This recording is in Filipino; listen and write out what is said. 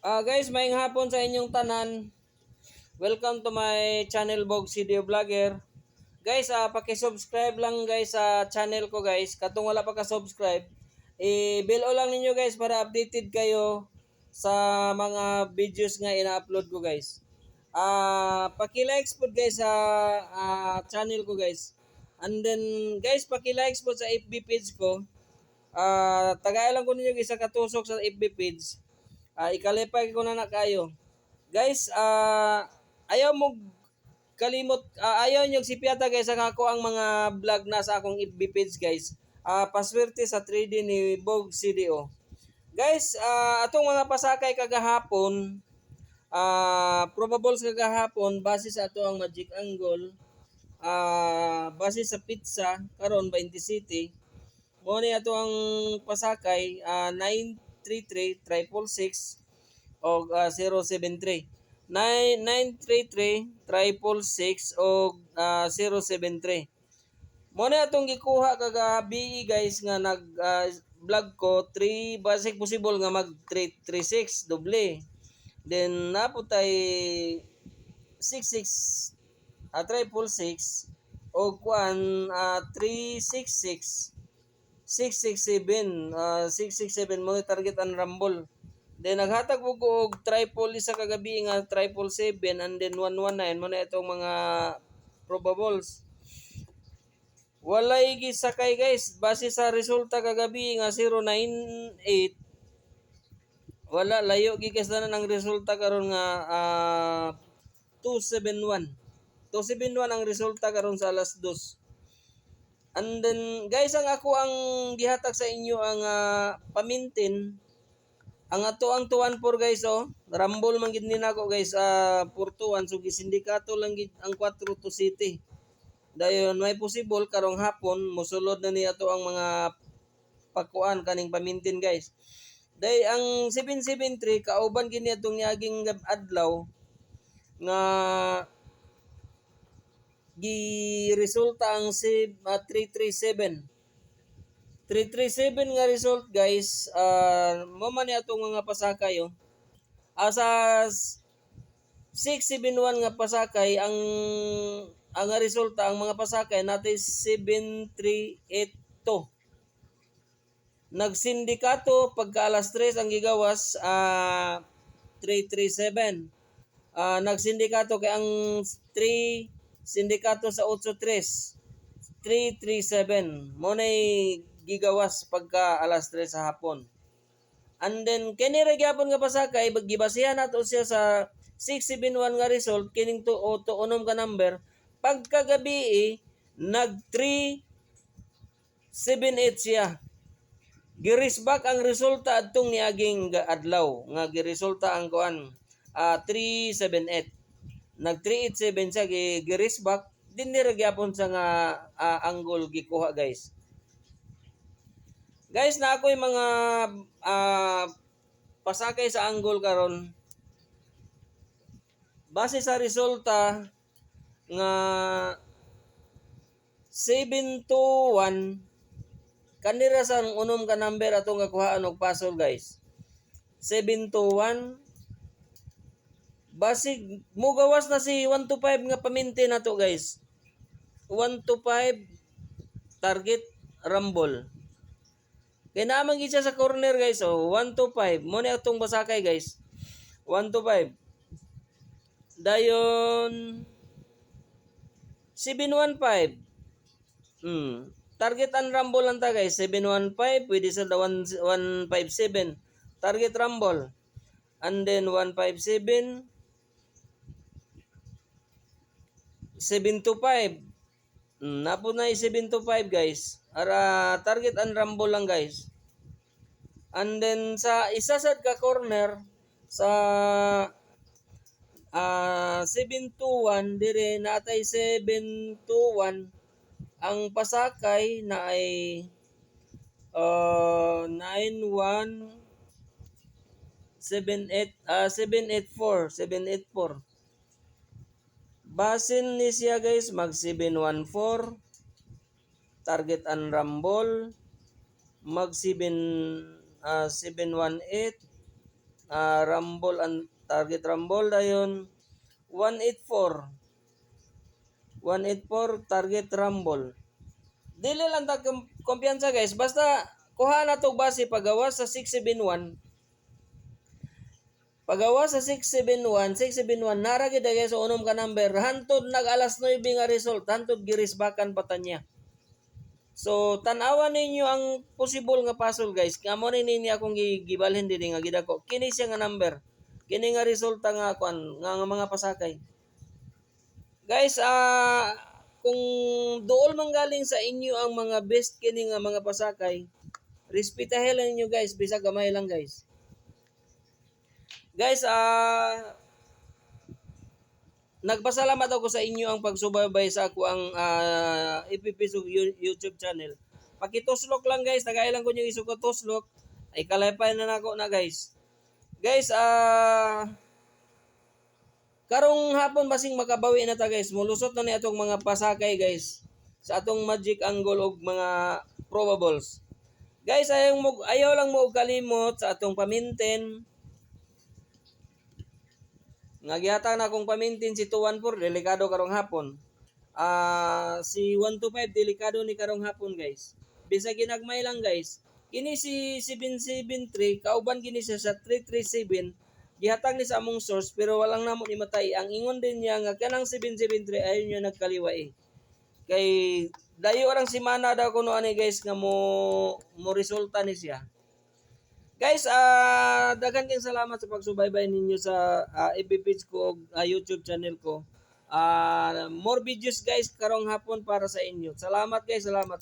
Ah guys, maayong hapon sa inyong tanan. Welcome to my channel Bog Video Vlogger. Guys, ah paki-subscribe lang guys sa channel ko guys. Katong wala pa ka-subscribe, i-bell o lang ninyo guys para updated kayo sa mga videos nga ina-upload ko guys. Ah paki-likes po guys sa ah, channel ko guys. And then guys, paki-likes po sa FB page ko. Ah, tagay lang ko ninyo guys sa katusok sa FB page. Ah, ikalipay ko na na kayo. Guys, ah ayaw mo kalimot ah, ayaw niyo sipiata guys ang ako ang mga vlog na sa akong FB page guys. Ah, paswerte sa 3D ni Bog CDO. Guys, ah, atong mga pasakay kagahapon, ah probables kagahapon base sa ato ang magic angle, ah base sa pizza karon 20 city. Mo ni ato ang pasakay ah 933 triple six o ah, 073. 9933 triple six o ah, 073. Mo na atong gikuha kagabi guys nga nag ah, vlog ko 3 basic possible nga mag 336 doble. Then napo tay 66 ah, triple six o kuan ah, 366 667 ah 667 mo target ang rumble. Then naghatag ko og triple isa kagabi nga triple 7 and then 119 mo na itong mga probables. Walay gisakay guys base sa resulta kagabi nga 098 wala layo gikas na ang resulta karon nga ah, 271 271 ang resulta karon sa alas 2 and then guys ang ako ang gihatag sa inyo ang ah, pamintin. Ang ato ang tuwan por guys oh. Rambol man gid nako guys ah por tuwan so gisindikato lang gid ang 4 to city. Dayon may possible karong hapon mosulod na ni ato ang mga pakuan kaning pamintin guys. Day ang 773 kauban gini atong niaging adlaw nga gi resulta ang si ah, 337 337 nga result guys uh, mo man ni atong mga pasakay oh. asa 671 nga pasakay ang ang resulta ang mga pasakay natin 7382 Nagsindikato pagka alas 3 ang gigawas ah 337. Ah nagsindikato kay ang 3 sindikato sa 83 337. Mo nay gigawas pagka alas 3 sa hapon. And then kini ra gyapon nga pasakay gibasihan nato siya sa 671 nga result kining to o to unom ka number pagkagabi eh, nag 378 siya. Girisbak ang resulta adtong niaging adlaw nga giresulta ang kuan ah 378. Nag 387 siya gi girisbak din ni ra gyapon sa nga ah, angle gikuha guys. Guys na ako'y mga ah, pasakay sa angle karon. Base sa resulta nga 721 kanira sa unom ka number atong kakuhaan og pasol guys. 721 basig mugawas na si 125 nga paminti na to guys. 125 target rumble kay naman siya sa corner guys so 125 mo ni atong basakay guys. 125 dayon 715 Hmm. Target ang rumble lang ta guys, 715, pwede sa 157. Target rumble. And then 157 725. Hmm, napo na 725 guys. Ara target ang rumble lang guys. And then sa isa sad ka corner sa ah 721 dire natay 721 ang pasakay na ay uh, 9178 ah 784 784 Basin ni siya guys mag 714 target and rumble mag 7 ah 718 ah, rumble and target rumble dayon 184 184 target rumble. Dili lang ta kum- kumpiyansa guys. Basta kuha na to base pagawa sa 671 pagawa sa 671 671 nara gid sa unom ka number hantod nag alas 9 nga result hantod girisbakan pa ta niya So tan-awan ninyo ang possible nga puzzle guys. Kamo ni nini akong gi- gibalhin diri nga gidako. Kini siya nga number. Kini nga resulta nga kwan nga, nga mga pasakay. Guys, ah kung dool man galing sa inyo ang mga best kini nga mga pasakay, respetahin lang ninyo guys, bisa gamay lang guys. Guys, ah Nagpasalamat ako sa inyo ang pagsubaybay sa ako ang uh, ipipisog YouTube channel. Pakituslok lang guys, tagay lang ko yung iso ko tuslok. Ay kalaypay na nako na guys. Guys, ah karong hapon basing makabawi na ta guys. Mulusot na ni atong mga pasakay guys sa atong magic angle og mga probables. Guys, ayaw, mo, ayaw lang mo kalimot sa atong paminten nga gihatag na akong pamintin si 214 delikado karong hapon. Ah si 125 delikado ni karong hapon guys. Bisa ginagmay lang guys. Kini si 773 kauban kini siya sa 337 gihatag ni sa among source pero walang namo ni matay. Ang ingon din niya nga kanang 773 ayon niya nagkaliwa eh. Kay dayo orang simana daw kuno ani guys nga mo mo resulta ni siya. Guys, ah daghan kayong salamat sa pagsubaybay ninyo sa uh, FB page ko ug ah, YouTube channel ko. Ah more videos guys karong hapon para sa inyo. Salamat guys, salamat.